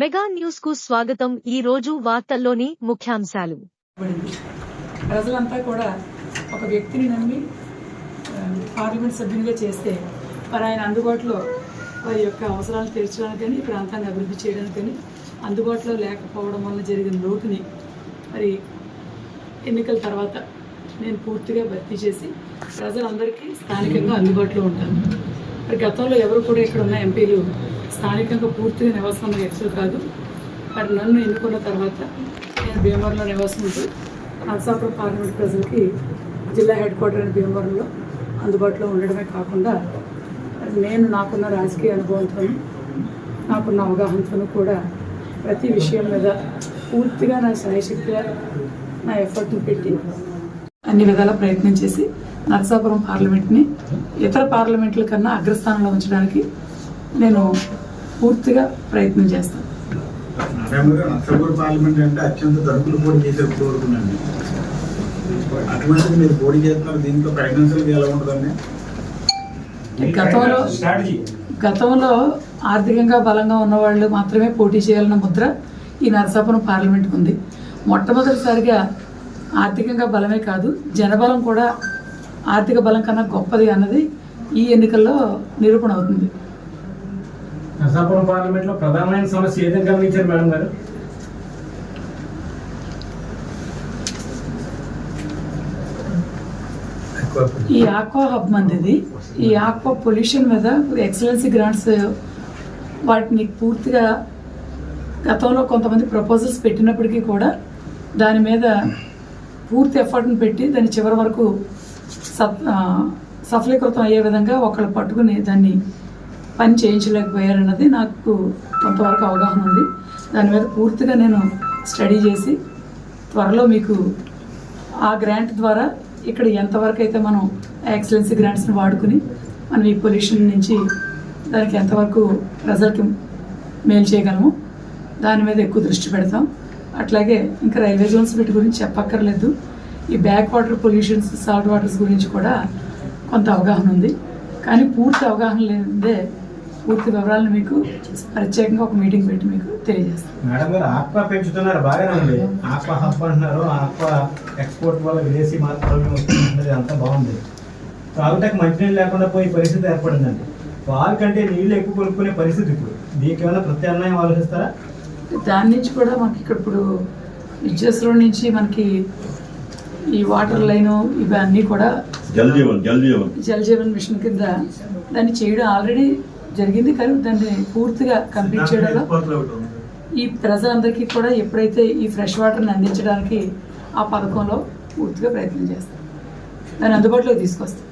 Mega న్యూస్కు స్వాగతం ఈ రోజు వార్తల్లోని ముఖ్యాంశాలు. ప్రజలంతా కూడా ఒక వ్యక్తిని నమ్మి పార్లమెంట్ సభ్యునిగా చేస్తే మరి ఆయన అందుబాటులో వారి యొక్క అవసరాలు తీర్చడానికి కానీ ప్రాంతాన్ని అభివృద్ధి చేయడానికి కానీ అందుబాటులో లేకపోవడం వల్ల జరిగిన లోటుని మరి ఎన్నికల తర్వాత నేను పూర్తిగా భర్తీ చేసి ప్రజలందరికీ స్థానికంగా అందుబాటులో ఉంటాను. మరి గతంలో ఎవరు కూడా ఇక్కడ ఉన్న ఎంపీలు స్థానికంగా పూర్తిగా నివాసం ఉన్న వ్యక్తులు కాదు. మరి నన్ను ఎన్నుకున్న తర్వాత నేను భీమవరంలో నివాసం ఉంటూ నరసాపురం పార్లమెంట్ ప్రజలకి జిల్లా హెడ్ క్వార్టర్ అయిన భీమవరంలో అందుబాటులో ఉండడమే కాకుండా నేను నాకున్న రాజకీయ అనుభవంతో నాకున్న అవగాహనతోనూ కూడా ప్రతి విషయం మీద పూర్తిగా నా శాయశక్తిగా నా ఎఫర్ట్ని పెట్టి అన్ని విధాల ప్రయత్నం చేసి నరసాపురం పార్లమెంట్ని ఇతర పార్లమెంట్ల కన్నా అగ్రస్థానంలో ఉంచడానికి నేను పూర్తిగా ప్రయత్నం చేస్తాను. నరేంద్ర నర్సాపూర్ పార్లమెంట్ అంటే అత్యంత తరపులు పోటీ చేసే కోరుకున్నాండి అటువంటిది మీరు పోటీ చేస్తున్నారు దీంట్లో ఫైనాన్షియల్గా ఎలా ఉంటుందండి? గతంలో గతంలో ఆర్థికంగా బలంగా ఉన్నవాళ్ళు మాత్రమే పోటీ చేయాలన్న ముద్ర ఈ నరసాపురం పార్లమెంట్కి ఉంది. మొట్టమొదటిసారిగా ఆర్థికంగా బలమే కాదు జనబలం కూడా ఆర్థిక బలం కన్నా గొప్పది అన్నది ఈ ఎన్నికల్లో నిరూపణ అవుతుంది. నరసాపురం పార్లమెంట్లో ప్రధానమైన సమస్య ఏదైనా గమనించారు మేడం గారు? ఈ ఆక్వా హబ్ మందిది. ఈ ఆక్వా పొల్యూషన్ మీద ఎక్సలెన్సీ గ్రాంట్స్ వాటిని పూర్తిగా గతంలో కొంతమంది ప్రపోజల్స్ పెట్టినప్పటికీ కూడా దాని మీద పూర్తి ఎఫర్ట్ని పెట్టి దాని చివరి వరకు సఫ్ సఫలీకృతం అయ్యే విధంగా ఒకళ్ళు పట్టుకుని దాన్ని పని చేయించలేకపోయారన్నది నాకు కొంతవరకు అవగాహన ఉంది. దాని మీద పూర్తిగా నేను స్టడీ చేసి త్వరలో మీకు ఆ గ్రాంట్ ద్వారా ఇక్కడ ఎంతవరకు అయితే మనం ఎక్సలెన్సీ గ్రాంట్స్ని వాడుకుని మనం ఈ పొల్యూషన్ నుంచి దానికి ఎంతవరకు ప్రజలకి మేలు చేయగలము దాని మీద ఎక్కువ దృష్టి పెడతాం. అట్లాగే ఇంకా రైల్వే జోన్స్ వీటి గురించి చెప్పక్కర్లేదు. ఈ back water pollutions salt waters గురించి కూడా కొంత అవగాహన ఉంది. కానీ పూర్తి అవగాహన లేదే పూర్తి వివరాలను మీకు ప్రత్యేకంగా ఒక మీటింగ్ పెట్టి మీకు తెలియజేస్తాం మేడం గారు ఆక్వా పెంచుతున్నారు బాగానే ఉంది. ఆక్వా హబ్ అంటున్నారు ఆక్వా ఎక్స్పోర్ట్ వల్ల విదేశీ మార్కెట్లో వస్తుంది అంతా బాగుంది. తాగుటకు మంచినీళ్ళు లేకుండా పోయే పరిస్థితి ఏర్పడిందండి. వాళ్ళకంటే నీళ్ళు ఎక్కువ కొనుక్కునే పరిస్థితి ఇప్పుడు. దీనికి ఏమైనా ప్రత్యామ్నాయం ఆలోచిస్తారా? దాని నుంచి కూడా మనకి ఇక్కడ ఇప్పుడు విద్యాశ్రం నుంచి మనకి ఈ వాటర్ లైన్ ఇవన్నీ కూడా జల్ జీవన్ జల్ జీవన్. జల్ జీవన్ మిషన్ కింద దాన్ని చేయడం ఆల్రెడీ జరిగింది కానీ దాన్ని పూర్తిగా కంప్లీట్ చేయడంలో ఈ ప్రజలందరికీ కూడా ఎప్పుడైతే ఈ ఫ్రెష్ వాటర్ని అందించడానికి ఆ పథకంలో పూర్తిగా ప్రయత్నం చేస్తాం. దాన్ని అందుబాటులోకి తీసుకొస్తాం.